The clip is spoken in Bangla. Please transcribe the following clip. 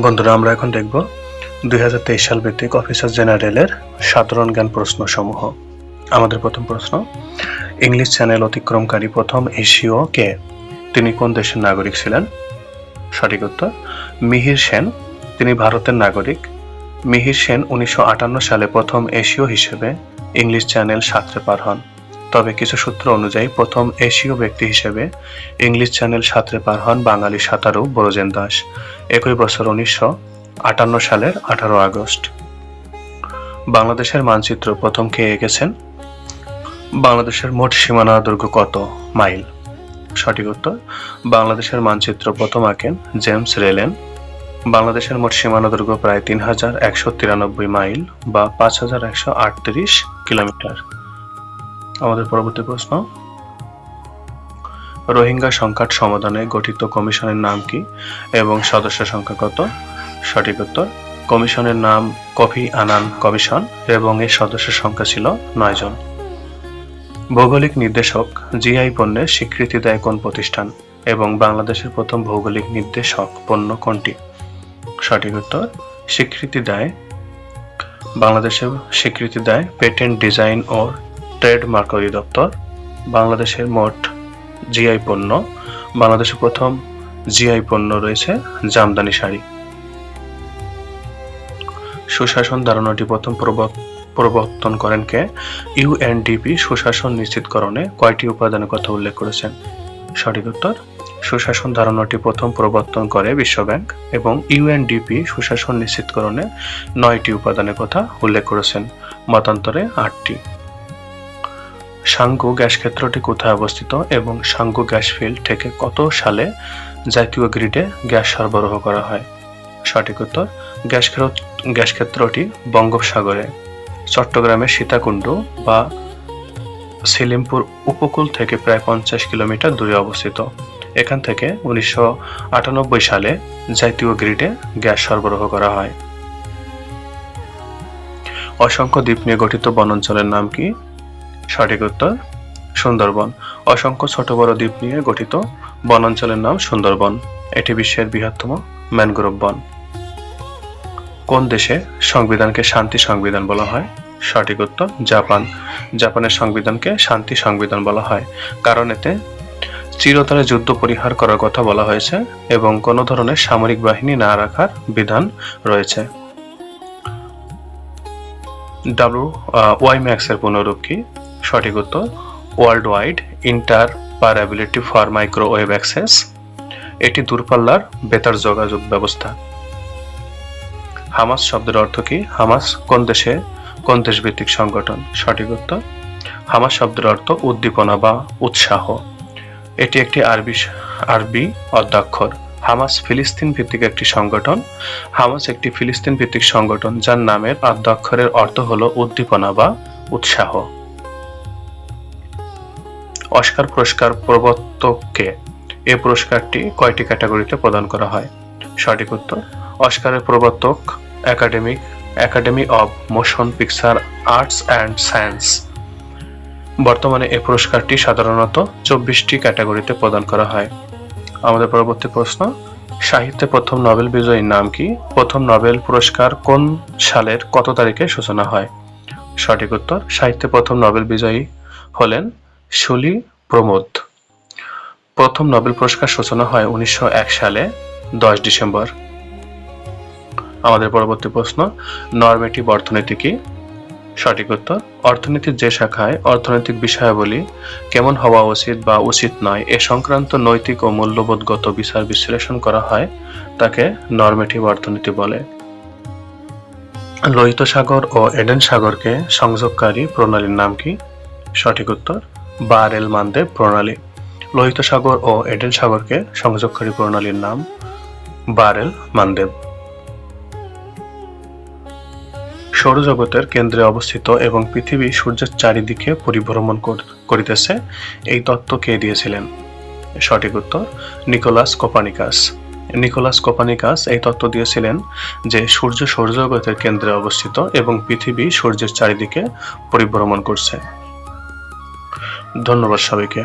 বন্ধুরা, আমরা এখন দেখব দুই হাজার তেইশ সাল ভিত্তিক অফিসার জেনারেলের সাধারণ জ্ঞান প্রশ্ন সমূহ আমাদের প্রথম প্রশ্ন ইংলিশ চ্যানেল অতিক্রমকারী প্রথম এশীয় কে? তিনি কোন দেশের নাগরিক ছিলেন? সঠিক উত্তর, মিহির সেন। তিনি ভারতের নাগরিক। মিহির সেন উনিশশো আটান্ন সালে প্রথম এশীয় হিসেবে ইংলিশ চ্যানেল সাঁতরে পার হন। তবে কিছু সূত্র অনুযায়ী প্রথম এশীয় ব্যক্তি হিসেবে ইংলিশ চ্যানেল সাঁতরে পার হন বাঙালি সাঁতারু বড়জেন দাস। একই বছর উনিশশো আটান্ন সালের আঠারো আগস্ট। বাংলাদেশের মানচিত্র প্রথম কে এঁকেছেন বাংলাদেশের মোট সীমানা দৈর্ঘ্য কত মাইল? সঠিক উত্তর, বাংলাদেশের মানচিত্র প্রথম আঁকেন জেমস রেলেন। বাংলাদেশের মোট সীমানা দৈর্ঘ্য প্রায় তিন হাজার একশো তিরানব্বই মাইল বা পাঁচ হাজার একশো আটত্রিশ কিলোমিটার। আমাদের পরবর্তী প্রশ্ন। রোহিঙ্গা সংকট সমাধানে গঠিত কমিশনের নাম কি এবং সদস্য সংখ্যা কত? সঠিক উত্তর, কমিশনের নাম কফি আনান কমিশন এবং এর সদস্য সংখ্যা ছিল নয় জন। ভৌগোলিক নির্দেশক জিআই পণ্যের স্বীকৃতি দেয় কোন প্রতিষ্ঠান এবং বাংলাদেশের প্রথম ভৌগোলিক নির্দেশক পণ্য কোনটি? সঠিক উত্তর, স্বীকৃতি দেয়, বাংলাদেশের স্বীকৃতি দেয় পেটেন্ট ডিজাইন ও ট্রেডমার্ক অধিদপ্তর, বাংলাদেশের মোট জিআই পণ্য বাংলাদেশের প্রথম জিআই পণ্য রয়েছে জামদানি শাড়ি। সুশাসন ধারণাটি প্রথম প্রবর্ত- প্রবর্তন করেন কে? ইউএনডিপি সুশাসন নিশ্চিতকরণে কয়টি উপাদানের কথা উল্লেখ করেছেন? সঠিক উত্তর, সুশাসন ধারণাটি প্রথম প্রবর্তন করে বিশ্বব্যাংক এবং ইউএনডিপি সুশাসন নিশ্চিতকরণে নয়টি উপাদানের কথা উল্লেখ করেছেন। মতান্তরে আটটি। সাঙ্গু গ্যাস ক্ষেত্রটি কোথায় অবস্থিত এবং সাঙ্গু গ্যাস ফিল্ড থেকে কত সালে জাতীয় গ্রিডে গ্যাস সরবরাহ করা হয়? সঠিক উত্তর, গ্যাস গ্যাস ক্ষেত্রটি বঙ্গোপসাগরে, চট্টগ্রামের সীতাকুণ্ড বা সেলিমপুর উপকূল থেকে প্রায় পঞ্চাশ কিলোমিটার দূরে অবস্থিত। এখান থেকে উনিশশো আটানব্বই সালে জাতীয় গ্রিডে গ্যাস সরবরাহ করা হয়। অসংখ্য দ্বীপ নিয়ে গঠিত বনাঞ্চলের নাম কি? সঠিক উত্তর, সুন্দরবন। অসংখ্য ছোট বড় দ্বীপ নিয়ে গঠিত বনাঞ্চলের নাম সুন্দরবন। এটি বিশ্বের বৃহত্তম ম্যানগ্রোভ বন। কোন দেশে সংবিধানকে শান্তি সংবিধান বলা হয়? সঠিক উত্তর, জাপান। জাপানের সংবিধানকে শান্তি সংবিধান বলা হয়। কারণ এতে চিরতরে যুদ্ধ পরিহার করার কথা বলা হয়েছে এবং কোনো ধরনের সামরিক বাহিনী না রাখার বিধান রয়েছে। ডাব্লিউ ওয়াই ম্যাক্স এর পুনরূপ সঠিক উত্তর worldwide interoperability for microwave access এটি দূরপাল্লার বেতার যোগাযোগ ব্যবস্থা। হামাস শব্দের অর্থ কি? হামাস কোন দেশে, কোন দেশভিত্তিক সংগঠন? সঠিক উত্তর, হামাস শব্দের অর্থ উদ্দীপনা বা উৎসাহ। এটি একটি আরবি আরবি অধ্যাক্ষর। হামাস ফিলিস্তিন ভিত্তিক একটি সংগঠন। হামাস একটি ফিলিস্তিন ভিত্তিক সংগঠন যার নামের আদ্যাক্ষরের অর্থ হলো উদ্দীপনা বা উৎসাহ। অস্কার পুরস্কার প্রবর্তককে এই পুরস্কারটি কয়টি ক্যাটাগরিতে প্রদান করা হয়? সঠিক উত্তর, অস্কারের প্রবর্তক academic, academy of motion picture arts and science. বর্তমানে এই পুরস্কারটি সাধারণত চব্বিশটি ক্যাটাগরিতে প্রদান করা হয়। আমাদের পরবর্তী প্রশ্ন, সাহিত্যে প্রথম নোবেল বিজয়ীর নাম কি? প্রথম নোবেল পুরস্কার কোন সালের কত তারিখে সূচনা হয়? সঠিক উত্তর, সাহিত্যে প্রথম নোবেল বিজয়ী হলেন শুলি প্রমোদ। প্রথম নোবেল পুরস্কার সূচনা হয় উনিশশো এক সালে, দশ ডিসেম্বর। আমাদের পরবর্তী প্রশ্ন নরমেটিভ অর্থনীতি কি? সঠিক উত্তর, অর্থনীতির যে শাখায় অর্থনৈতিক বিষয়াবলী কেমন হওয়া উচিত বা উচিত নয় এ সংক্রান্ত নৈতিক ও মূল্যবোধগত বিচার বিশ্লেষণ করা হয়, তাকে নরমেটিভ অর্থনীতি বলে। লোহিত সাগর ও এডেন সাগরকে সংযোগকারী প্রণালীর নাম কি? সঠিক উত্তর বারেল মানদেব প্রণালী। লোহিত সাগর ও এডেন সাগরকে সংযোগকারী প্রণালীর নাম বারেল মানদেব। সৌরজগতের কেন্দ্রে অবস্থিত এবং পৃথিবী সূর্যের চারিদিকে পরিভ্রমণ করিতেছে, এই তত্ত্ব কে দিয়েছিলেন? সঠিক উত্তর, নিকোলাস কোপানিকাস। নিকোলাস কোপানিকাস এই তত্ত্ব দিয়েছিলেন যে সূর্য সৌরজগতের কেন্দ্রে অবস্থিত এবং পৃথিবী সূর্যের চারিদিকে পরিভ্রমণ করছে। ধন্যবাদ সবাইকে।